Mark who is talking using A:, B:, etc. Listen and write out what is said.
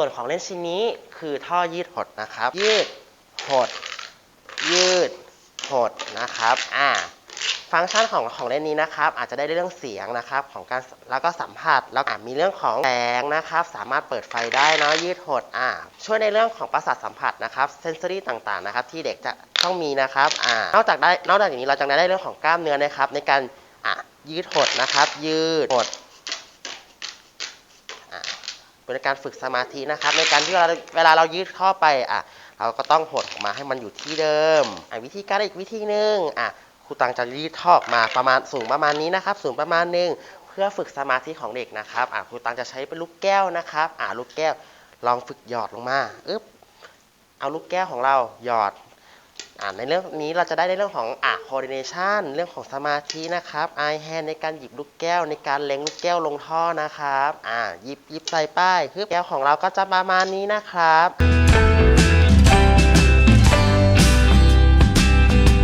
A: ส่วนของเล่นชิ้นนี้คือท่อยืดหดนะครับ ยืดหด ยืดหดนะครับอ่าฟังก์ชันของของเล่นนี้นะครับ อาจจะได้เรื่องเสียงนะครับของการแล้วก็สัมผัสแล้วอะมีเรื่องของแสงนะครับ สามารถเปิดไฟได้เนาะยืดหดอ่าช่วยในเรื่องของประสาทสัมผัสนะครับเซนซอรี่ต่างๆนะครับ ที่เด็กจะต้องมีนะครับอ่านอกจากได้นอกจากนี้เราจะได้เรื่องของกล้ามเนื้อนะครับ ในการอะยืดหดนะครับ ยืดหดอะ เป็นการฝึกสมาธินะครับ ในการที่เราเวลาเรายืดข้าไปอะเราก็ต้องหดออกมาให้มันอยู่ที่เดิมอะวิธีการอีกวิธีหนึ่งอะครูตังจะรีดท่อออกมาประมาณสูงประมาณนี้นะครับ สูงประมาณหนึ่งเพื่อฝึกสมาธิของเด็กนะครับอะครูตังจะใช้เป็นลูกแก้วนะครับอะลูกแก้วลองฝึกหยอดลงมาอึ๊บเอาลูกแก้วของเราหยอด ในเรื่องนี้เราจะได้ในเรื่องของอะ coordination เรื่องของสมาธินะครับ eye hand ในการหยิบลูกแก้ว ในการเล็งลูกแก้วลงท่อนะครับ อ่าหยิบหยิบใส่ป้ายคือแก้วของเราก็จะประมาณนี้นะครับ